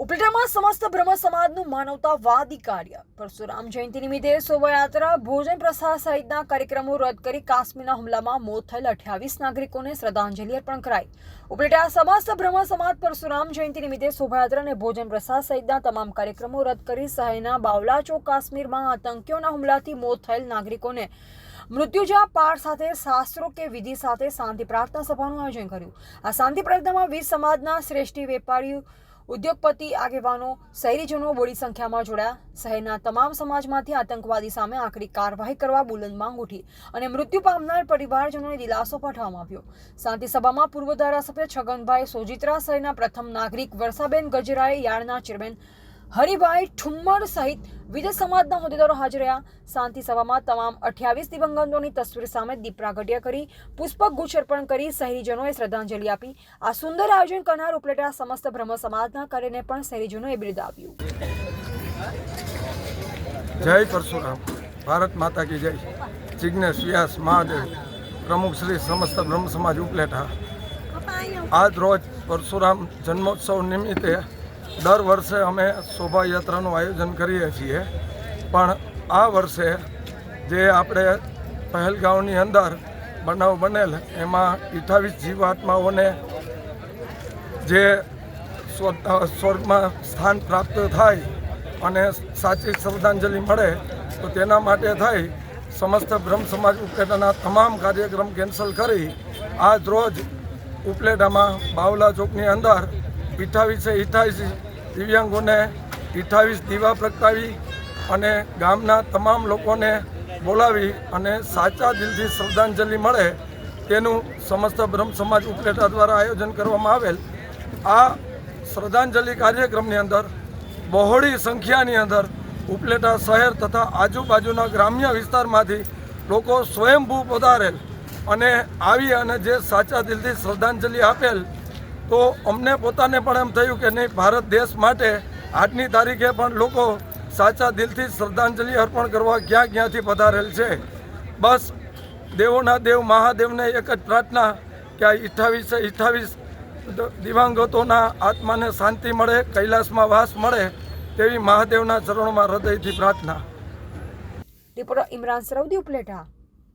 ઉપલેટામાં સમસ્ત બ્રહ્મ સમાજનું માનવતાવાદી કાર્ય. પરશુરામ જયંતિ નિમિત્તે શોભાયાત્રા, ભોજન પ્રસાદ સહિતના કાર્યક્રમો રદ કરી કાશ્મીરના હુમલામાં મોત થયેલ અઠ્યાવીસ નાગરિકોને શ્રદ્ધાંજલિ અર્પણ કરાઈ. ઉપલેટા સમસ્ત બ્રહ્મ સમાજ પરશુરામ જયંતિ નિમિત્તે શોભાયાત્રા અને ભોજન પ્રસાદ સહિતના તમામ કાર્યક્રમો રદ કરી શહેરના બાવલા ચોક કાશ્મીરમાં આતંકીઓના હુમલાથી મોત થયેલ નાગરિકોને મૃત્યુજા પાઠ સાથે શાસ્ત્રો કે વિધિ સાથે શાંતિ પ્રાર્થના સભાનું આયોજન કર્યું. આ શાંતિ પ્રાર્થનામાં વીર સમાજના શ્રેષ્ઠી વેપારીઓ ઉદ્યોગપતિ આગેવાનો, શહેરીજનો બોડી સંખ્યામાં જોડાયા. શહેરના તમામ સમાજમાંથી આતંકવાદી સામે આકરી કાર્યવાહી કરવા બુલંદ માંગ ઉઠી અને મૃત્યુ પામનાર પરિવારજનોને દિલાસો પાઠવવામાં આવ્યો. શાંતિ સભામાં પૂર્વ ધારાસભ્ય છગનભાઈ સોજિત્રા, શહેરના પ્રથમ નાગરિક વર્ષાબેન ગજરાએ યાર્ડના ચેરમેન હરિભાઈ ઠુમ્મર સહિત વિજય સમાજના હોદ્દેદારો હાજર રહ્યા. શાંતિ સભામાં તમામ અઠ્યાવીસ દિવંગતોની તસવીર સામે દીપ પ્રાગટ્ય કરી પુષ્પક ગુચ્છ અર્પણ કરી શહેરીજનોએ શ્રદ્ધાંજલિ આપી. આ સુંદર આયોજન કરનાર ઉપલેટા સમસ્ત બ્રહ્મ સમાજના કાર્યને પણ શહેરીજનોએ બિરદાવ્યું. જય પરશુરામ. ભારત માતા કી જય. જિજ્ઞેશ વ્યાસ મહાદેવ. પ્રમુખ શ્રી સમસ્ત બ્રહ્મ સમાજ ઉપલેટા. આજ રોજ પરશુરામ જન્મોત્સવ નિમિત્તે દર વર્ષે અમે શોભાયાત્રાનું આયોજન કરીએ છીએ. પણ આ વર્ષે જે આપણે પહેલગાંવની અંદર બનાવ બનેલ, એમાં અઠ્ઠાવીસ જીવાત્માઓને જે સ્વ- સ્વર્ગમાં સ્થાન પ્રાપ્ત થાય અને સાચી શ્રદ્ધાંજલિ મળે, તો તેના માટે થઈ સમસ્ત બ્રહ્મ સમાજ ઉપલેટાના તમામ કાર્યક્રમ કેન્સલ કરી આજ રોજ ઉપલેટામાં બાવલા ચોકની અંદર અઠ્ઠાવીસે અઠ્ઠાવીસ દિવ્યાંગોને અઠ્ઠાવીસ દીવા પ્રગટાવી અને ગામના તમામ લોકોને બોલાવી અને સાચા દિલથી શ્રદ્ધાંજલિ મળે તેનું સમસ્ત બ્રહ્મ સમાજ ઉપલેટા દ્વારા આયોજન કરવામાં આવેલ. આ શ્રદ્ધાંજલિ કાર્યક્રમની અંદર બહોળી સંખ્યાની અંદર ઉપલેટા શહેર તથા આજુબાજુના ગ્રામ્ય વિસ્તારમાંથી લોકો સ્વયંભૂ પધારેલ અને આવી અને જે સાચા દિલથી શ્રદ્ધાંજલિ આપેલ તો અમને પોતાને પણ એમ થયું કે નહીં, ભારત દેશ માટે આજની તારીખે પણ લોકો સાચા દિલથી શ્રદ્ધાંજલિ અર્પણ કરવા ક્યાં ક્યાંથી પધારેલ છે. બસ દેવોના દેવ, મહાદેવને એક જ પ્રાર્થના કે આ અઠ્ઠાવીસે અઠ્ઠાવીસ દિવાંગતોના આત્માને શાંતિ મળે, કૈલાસમાં વાસ મળે તેવી મહાદેવના ચરણોમાં હૃદયથી પ્રાર્થના. રિપોર્ટર ઇમરાન સરવદી ઉપલેટા.